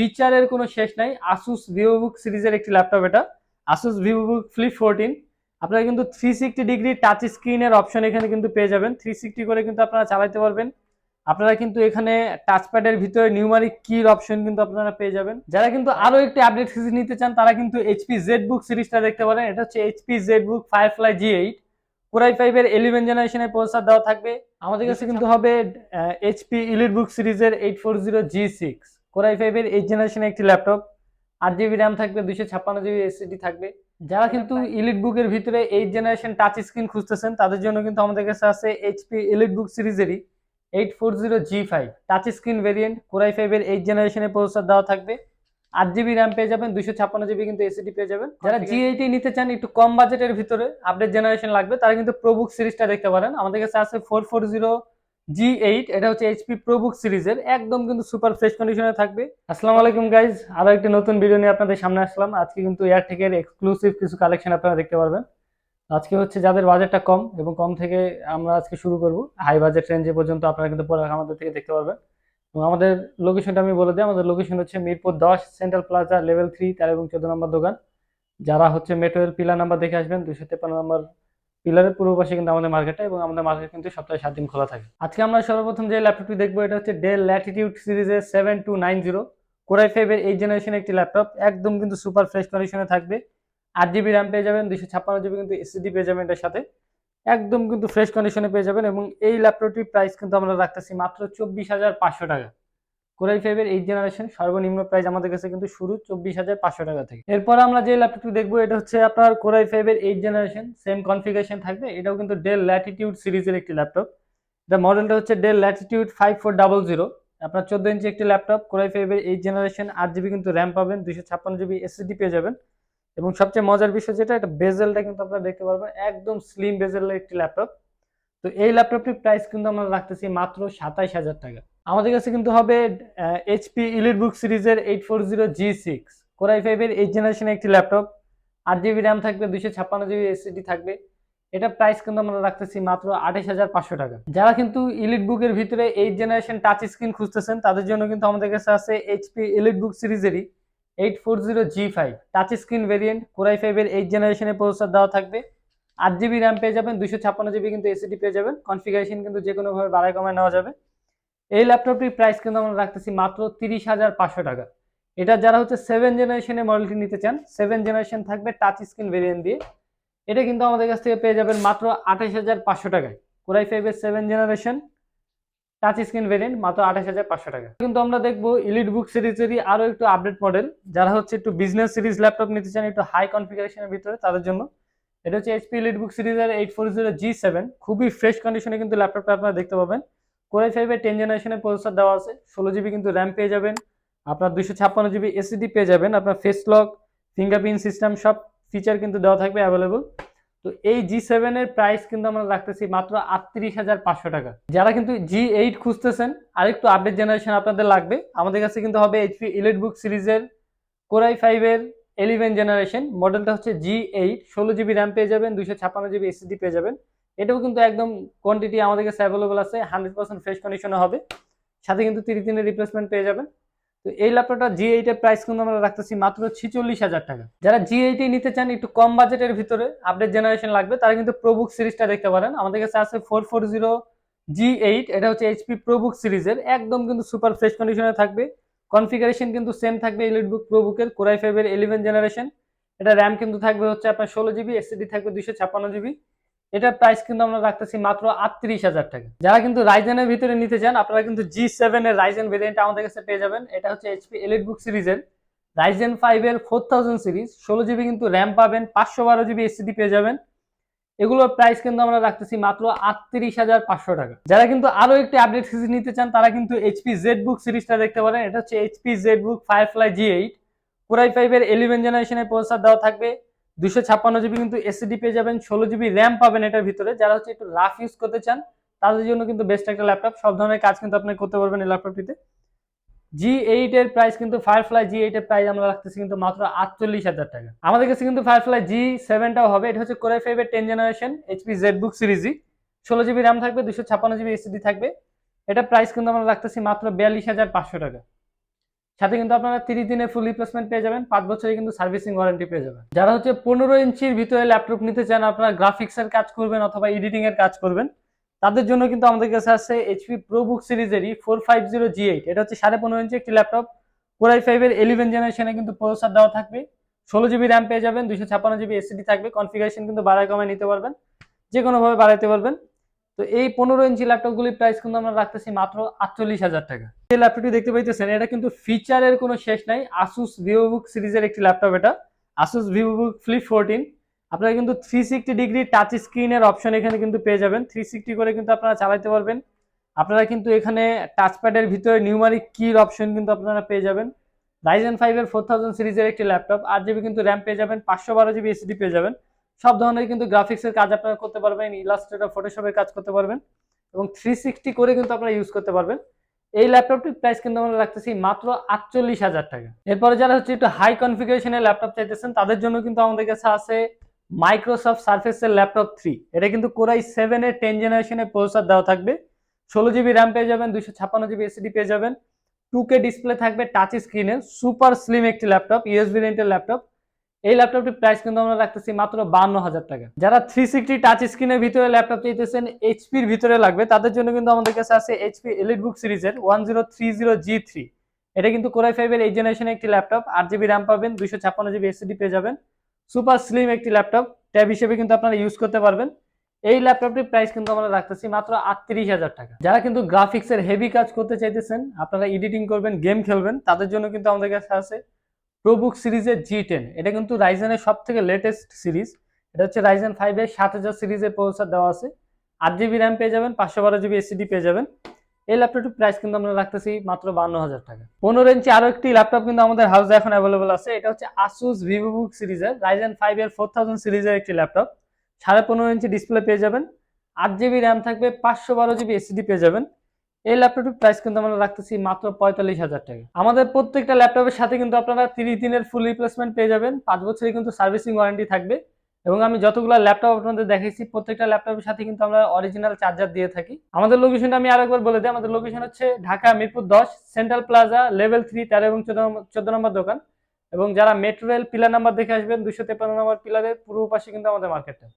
ফিচারের কোনো শেষ নাই। আসুস ভিভোবুক সিরিজের একটি ল্যাপটপ এটা। আসুস ভিভোবুক ফ্লিপ ফোরটিন আপনারা কিন্তু থ্রি সিক্সটি ডিগ্রি টাচ স্ক্রিনের অপশন এখানে কিন্তু পেয়ে যাবেন। থ্রি সিক্সটি করে কিন্তু আপনারা চালাইতে পারবেন। আপনারা কিন্তু এখানে টাচপ্যাডের ভিতরে নিউমারিক কির অপশন কিন্তু আপনারা পেয়ে যাবেন। যারা কিন্তু আরও একটি আপডেট সিরিজ নিতে চান তারা কিন্তু এইচপি জেড বুক সিরিজটা দেখতে পারেন। এটা হচ্ছে HP Z book firefly G eight core i ফাইভের ইলেভেন জেনারেশনের প্রসেসর দেওয়া থাকবে। আমাদের কাছে কিন্তু হবে এইচপি ইলিট বুক সিরিজের eight four zero G six core i ফাইভের এইট জেনারেশনের একটি ল্যাপটপ আট জিবি র্যাম থাকবে দুশো ছাপ্পান্ন জিবি এসএসডি থাকবে। যারা কিন্তু ইলিট বুকের ভিতরে এইট জেনারেশন টাচ স্ক্রিন খুঁজতেছেন তাদের জন্য কিন্তু আমাদের কাছে আছে HP elite book সিরিজেরই eight four zero G five touch screen variant core i ফাইভের এইট জেনারেশনের প্রসেসর দেওয়া থাকবে। আট জিবি র্যাম পেয়ে যাবেন দুশো ছাপ্পান্ন জিবি কিন্তু এসিডি পেয়ে যাবেন। যারা জি এইটি নিতে চান একটু কম বাজেটের ভিতরে আপডেট জেনারেশন লাগবে তারা কিন্তু প্রোবুক সিরিজটা দেখতে পারেন। আমাদের কাছে আছে four four zero G eight এটা হচ্ছে এইচপি প্রোবুক সিরিজের, একদম কিন্তু সুপার ফ্রেশ কন্ডিশনে থাকবে। আসসালামু আলাইকুম গাইজ আরও একটি নতুন ভিডিও নিয়ে আপনাদের সামনে আসলাম। আজকে কিন্তু এয়ারটেকের এক্সক্লুসিভ কিছু কালেকশন আপনারা দেখতে পারবেন। আজকে হচ্ছে যাদের বাজেটটা কম এবং কম থেকে আমরা আজকে শুরু করব হাই বাজেট রেঞ্জে পর্যন্ত আপনারা কিন্তু প্রোডাক্ট আমাদের থেকে দেখতে পারবেন। এবং আমাদের লোকেশনটা আমি বলে দিই, আমাদের লোকেশন হচ্ছে মিরপুর দশ সেন্ট্রাল প্লাজা লেভেল থ্রি তেরো এবং চোদ্দ নম্বর দোকান। যারা হচ্ছে মেট্রোয়ের পিলার নাম্বার দেখে আসবেন দুশো তেপান্ন নম্বর পিলারের পূর্ব পাশে কিন্তু আমাদের মার্কেটটা এবং আমাদের মার্কেট কিন্তু সপ্তাহে সাত দিন খোলা থাকে। আজকে আমরা সর্বপ্রথম যে ল্যাপটপটি দেখব, এটা হচ্ছে ডেল ল্যাটিটিউড সিরিজের seven two nine zero core i ফাইভের এই জেনারেশন একটি ল্যাপটপ একদম কিন্তু সুপার ফ্রেশ কন্ডিশনে থাকবে। আট জিবি র্যাম পেয়ে যাবেন দুশো ছাপ্পান্ন জিবি কিন্তু এসএসডি পেয়ে যাবেন এটার সাথে। একদম কিন্তু ফ্রেশ কন্ডিশনে পেয়ে যাবেন এবং এই ল্যাপটপটির প্রাইস কিন্তু আমরা রাখতেছি মাত্র চব্বিশ হাজার পাঁচশো টাকা। কোরাই ফাইভের এইট জেনারেশন সর্বনিম্ন প্রাইস আমাদের কাছে কিন্তু শুরু চব্বিশ হাজার পাঁচশো টাকা থেকে। এরপর আমরা যে ল্যাপটপটি দেখব, এটা হচ্ছে আপনার কোরাই ফাইভের এইট জেনারেশন সেম কনফিগারেশন থাকবে। এটাও কিন্তু ডেল ল্যাটিটিউড সিরিজের একটি ল্যাপটপ এটা মডেলটা হচ্ছে Dell Latitude five four double zero আপনার চোদ্দ ইঞ্চি একটি ল্যাপটপ কোরাই ফাইভের এইট জেনারেশন আট জিবি কিন্তু র্যাম পাবেন দুশো ছাপ্পান্ন জিবি এসএসডি পেয়ে যাবেন। এবং সবচেয়ে মজার বিষয় যেটা, এটা বেজেলটা কিন্তু আপনারা দেখতে পারবেন, একদম স্লিম বেজেলের একটি ল্যাপটপ তো এই ল্যাপটপটির প্রাইস কিন্তু আমরা রাখতেছি মাত্র সাতাইশ হাজার টাকা। আমাদের কাছে কিন্তু হবে এইচপি ইলিট বুক সিরিজের eight four zero G six core i ফাইভের এইট জেনারেশনের একটি ল্যাপটপ আট জিবি র্যাম থাকবে দুশো ছাপ্পান্ন জিবি এসএসডি থাকবে। এটা প্রাইস কিন্তু আমরা রাখতেছি মাত্র আঠাশ হাজার পাঁচশো টাকা। যারা কিন্তু ইলিট বুকের ভিতরে এইট জেনারেশন টাচ স্ক্রিন খুঁজতেছেন, তাদের জন্য কিন্তু আমাদের কাছে আছে HP elite book সিরিজেরই eight four zero G five touch screen variant core i ফাইভের এইট জেনারেশনের প্রসেসর দেওয়া থাকবে। আট জিবি র্যাম পেয়ে যাবেন দুশো ছাপ্পান্ন জিবি কিন্তু এসিডি পেয়ে যাবেন। কনফিগারেশন কিন্তু যে কোনোভাবে বাড়ায় কমায় নেওয়া যাবে। এই ল্যাপটপটির প্রাইস কিন্তু আমরা রাখতেছি মাত্র তিরিশ হাজার পাঁচশো টাকা। এটা যারা হচ্ছে সেভেন জেনারেশনের মডেলটি নিতে চান সেভেন জেনারেশন থাকবে টাচ স্ক্রিন ভেরিয়েন্ট দিয়ে। এটা কিন্তু আমাদের কাছ থেকে পেয়ে যাবেন মাত্র আঠাশ হাজার পাঁচশো টাকায়। কোরাই ফাইভের seven generation touch screen variant মাত্র আঠাশ হাজার পাঁচশো টাকা। কিন্তু আমরা দেখব ইলিট বুক সিরিজেরই আরও একটু আপডেট মডেল যারা হচ্ছে একটু বিজনেস সিরিজ ল্যাপটপ নিতে চান, একটু হাই কনফিগারেশনের ভিতরে তাদের জন্য। এটা হচ্ছে এইচপি ইলিট বুক সিরিজের eight four zero G seven খুবই ফ্রেশ কন্ডিশনে কিন্তু ল্যাপটপটা আপনারা দেখতে পাবেন। কোরাই ফাইভের টেন জেনারেশনের প্রসেসর দেওয়া আছে। ষোলো জিবি কিন্তু র্যাম পেয়ে যাবেন। আপনার দুশো ছাপ্পান্ন জিবি এসিডি পেয়ে যাবেন। আপনার ফেস লক ফিঙ্গারপ্রিন্ট সিস্টেম সব ফিচার কিন্তু দেওয়া থাকবে অ্যাভেলেবল তো এই জি সেভেনের প্রাইস কিন্তু আমরা রাখতেছি মাত্র আটত্রিশ হাজার পাঁচশো টাকা। যারা কিন্তু জি এইট খুঁজতেছেন, আরেকটু আপডেট জেনারেশন আপনাদের লাগবে। আমাদের কাছে কিন্তু হবে এইচপি ইলেট বুক সিরিজের কোরাই ফাইভের ইলেভেন জেনারেশন মডেলটা হচ্ছে জি এইট ষোলো জিবি র্যাম পেয়ে যাবেন দুশো ছাপ্পান্ন জিবি এসিডি পেয়ে যাবেন। এটাও কিন্তু একদম কোয়ান্টিটি আমাদের কাছে অ্যাভেলেবল আছে হান্ড্রেড পার্সেন্ট ফ্রেশ কন্ডিশনে হবে। সাথে কিন্তু তিরিশ দিনের রিপ্লেসমেন্ট পেয়ে যাবেন। তো এই ল্যাপটপটা জি এইটের প্রাইস কিন্তু আমরা রাখতেছি মাত্র ছিচল্লিশ হাজার টাকা। যারা জি এইটে নিতে চান, একটু কম বাজেটের ভিতরে আপডেট জেনারেশন লাগবে, তারা কিন্তু প্রোবুক সিরিজটা দেখতে পারেন। আমাদের কাছে আছে four four zero G eight এটা হচ্ছে এইচপি প্রোবুক সিরিজের একদম কিন্তু সুপার ফ্রেশ কন্ডিশনে থাকবে। কনফিগারেশন কিন্তু সেম থাকবে ইলিট বুক প্রোবুকের কোরাই ফাইভের ইলেভেন জেনারেশন এটা র্যাম কিন্তু থাকবে হচ্ছে আপনার ষোলো জিবি এসএসডি থাকবে দুশো ছাপ্পান্ন জিবি এটার প্রাইস কিন্তু আমরা রাখতেছি মাত্র আটত্রিশ হাজার টাকা। যারা কিন্তু রাইজেনের ভিতরে নিতে চান, আপনারা কিন্তু জি সেভেন এর রাইজেন ভেরিয়েন্ট আমাদের কাছে পেয়ে যাবেন। এটা হচ্ছে এইচপি এলিট বুক সিরিজের রাইজেন ফাইভ এর ফোর থাউজেন্ড সিরিজ ষোলো জিবি কিন্তু র্যাম পাবেন, পাঁচশো বারো জিবি এসিডি পেয়ে যাবেন। এগুলোর প্রাইস কিন্তু আমরা রাখতেছি মাত্র আটত্রিশ হাজার পাঁচশো টাকা। যারা কিন্তু আরও একটি আপডেট সিরিজ নিতে চান, তারা কিন্তু এইচপি জেড বুক সিরিজটা দেখতে পারেন। এটা হচ্ছে HP Z book Firefly G eight core i ফাইভের ইলেভেন জেনারেশনের প্রসেসর দেওয়া থাকবে। দুশো ছাপ্পান্ন জিবি কিন্তু এসিডি পেয়ে যাবেন, ষোলো জিবি র্যাম পাবেন এটার ভিতরে। যারা হচ্ছে একটু রাফ ইউজ করতে চান, তাদের জন্য কিন্তু বেস্ট একটা ল্যাপটপ সব ধরনের কাজ কিন্তু আপনি করতে পারবেন এই ল্যাপটপটিতে জি এইট এর প্রাইস কিন্তু ফায়ারফ্লাই জি এইট এর প্রাইস আমরা রাখতেছি কিন্তু মাত্র আটচল্লিশ হাজার টাকা। আমাদের কাছে কিন্তু ফায়ারফ্লাই জি সেভেনটাও হবে। এটা হচ্ছে কোরাই ফাইভের ten generation HP Z book সিরিজই ষোলো জিবি র্যাম থাকবে দুশো ছাপ্পান্ন জিবি এসিডি থাকবে। এটা প্রাইস কিন্তু আমরা রাখতেছি মাত্র বিয়াল্লিশ হাজার পাঁচশো টাকা। সাথে কিন্তু আপনারা তিরিশ দিনের ফুল রিপ্লেসমেন্ট পেয়ে যাবেন। পাঁচ বছরে কিন্তু সার্ভিসিং ওয়ারেন্টি পেয়ে যাবেন। যারা হচ্ছে পনেরো ইঞ্চির ভিতরে ল্যাপটপ নিতে চান, আপনারা গ্রাফিক্সের কাজ করবেন অথবা এডিটিং এর কাজ করবেন, তাদের জন্য কিন্তু আমাদের কাছে আছে HP pro book সিরিজেরই four five zero G eight এটা হচ্ছে সাড়ে পনেরো ইঞ্চি একটি ল্যাপটপ কোরাই ফাইভের ইলেভেন জেনারেশনে কিন্তু প্রসেসর দেওয়া থাকবে। ষোলো জিবি র্যাম পেয়ে যাবেন দুশো ছাপ্পান্ন জিবি এসিডি থাকবে। কনফিগারেশন কিন্তু বাড়ায় কমায় নিতে পারবেন। যে কোনোভাবে বাড়াইতে পারবেন। তো এই পনেরো ইঞ্চি ল্যাপটপগুলির প্রাইস কিন্তু আমরা রাখতেছি মাত্র আটচল্লিশ হাজার টাকা। এই ল্যাপটপটি দেখতে পাইতেছেন, এটা কিন্তু ফিচারের কোনো শেষ নাই। আসুস ভিভোবুক সিরিজের একটি ল্যাপটপ এটা। আসুস ভিভোবুক ফ্লিপ ফোরটিন আপনারা কিন্তু থ্রি সিক্সটি ডিগ্রি টাচ স্ক্রিনের অপশন এখানে কিন্তু পেয়ে যাবেন। থ্রি সিক্সটি করে কিন্তু আপনারা চালাইতে পারবেন। আপনারা কিন্তু এখানে টাচপ্যাডের ভিতরে নিউমারিক কির অপশন কিন্তু আপনারা পেয়ে যাবেন। রাইজেন ফাইভের ফোর থাউজেন্ড সিরিজের একটি ল্যাপটপ। আট জিবি কিন্তু র্যাম পেয়ে যাবেন। পাঁচশো বারো জিবি এসিডি পেয়ে যাবেন। সব ধরনের কিন্তু গ্রাফিক্সের কাজ আপনারা করতে পারবেন ইলাস্ট্রেটর ফটোশপের কাজ করতে পারবেন এবং থ্রি সিক্সটি করে কিন্তু আপনারা ইউজ করতে পারবেন। এই ল্যাপটপটির প্রাইস কিন্তু আমরা রাখতেছি মাত্র আটচল্লিশ হাজার টাকা। এরপরে যারা হচ্ছে একটু হাই কনফিগারেশনের ল্যাপটপ চাইতেছেন, তাদের জন্য কিন্তু আমাদের কাছে আছে মাইক্রোসফট সার্ফেসের ল্যাপটপ থ্রি এটা কিন্তু কোরাই সেভেনের টেন জেনারেশনের প্রসেসর দেওয়া থাকবে। ষোলো জিবি র্যাম পেয়ে যাবেন দুশো ছাপ্পান্ন জিবি এসিডি পেয়ে যাবেন। টু কে ডিসপ্লে থাকবে টাচ স্ক্রিনে সুপার স্লিম একটি ল্যাপটপ ইউএসবি রেন্টের ল্যাপটপ এই ল্যাপটপটির প্রাইস কিন্তু আমরা রাখতেছি মাত্র বান্ন হাজার টাকা। যারা থ্রি সিক্সটি টাচ স্ক্রিনের ভিতরে ল্যাপটপ চাইতেছেন এইচপির ভিতরে লাগবে। তাদের জন্য কিন্তু আমাদের কাছে আছে এইচপি এলিট বুক সিরিজের one zero three zero G three এটা কিন্তু কোরাই ফাইভের এই জেনারেশনের একটি ল্যাপটপ আট জিবি র্যাম পাবেন দুশো ছাপ্পান্ন জিবি এসিডি পেয়ে যাবেন। সুপার স্লিম একটি ল্যাপটপ ট্যাব হিসেবে কিন্তু আপনারা ইউজ করতে পারবেন। এই ল্যাপটপটির প্রাইস কিন্তু আমরা রাখতেছি মাত্র আটত্রিশ হাজার টাকা। যারা কিন্তু গ্রাফিক্সের হেভি কাজ করতে চাইতেছেন, আপনারা এডিটিং করবেন গেম খেলবেন, তাদের জন্য কিন্তু আমাদের কাছে আছে প্রোবুক সিরিজের জি টেন এটা কিন্তু রাইজেনের সব থেকে লেটেস্ট সিরিজ এটা হচ্ছে রাইজেন ফাইভের সাত হাজার সিরিজের প্রসেসর দেওয়া আছে। আট জিবি র্যাম পেয়ে যাবেন, পাঁচশো বারো জিবি এসিডি পেয়ে যাবেন। এই ল্যাপটপটির প্রাইস কিন্তু আমরা রাখতেছি মাত্র বান্ন হাজার টাকা। পনেরো ইঞ্চি আরও একটি ল্যাপটপ কিন্তু আমাদের হাউসে এখন অ্যাভেলেবল আছে। এটা হচ্ছে আসুস ভিভোবুক সিরিজের রাইজেন ফাইভ এর ফোর থাউজেন্ড সিরিজের একটি ল্যাপটপ সাড়ে পনেরো ইঞ্চি ডিসপ্লে পেয়ে যাবেন। আট জিবি র্যাম থাকবে, পাঁচশো বারো জিবি এসিডি পেয়ে যাবেন। এই ল্যাপটপটির প্রাইস কিন্তু আমরা রাখতেছি মাত্র পঁয়তাল্লিশ হাজার টাকা। আমাদের প্রত্যেকটা ল্যাপটপের সাথে কিন্তু আপনারা তিরিশ দিনের ফুল রিপ্লেসমেন্ট পেয়ে যাবেন। পাঁচ বছরের কিন্তু সার্ভিসিং ওয়ারেন্টি থাকবে। এবং আমি যতগুলো ল্যাপটপ আপনাদের দেখাইছি, প্রত্যেকটা ল্যাপটপের সাথে কিন্তু আমরা অরিজিনাল চার্জার দিয়ে থাকি। আমাদের লোকেশনটা আমি আরেকবার বলে দিই, আমাদের লোকেশন হচ্ছে ঢাকা মিরপুর দশ সেন্ট্রাল প্লাজা লেভেল থ্রি তেরো এবং চোদ্দ নম্বর দোকান। এবং যারা মেট্রো রেল পিলার নাম্বার দেখে আসবেন দুশো তেপান্ন নম্বর পিলারের পূর্ব পাশে কিন্তু আমাদের মার্কেটটা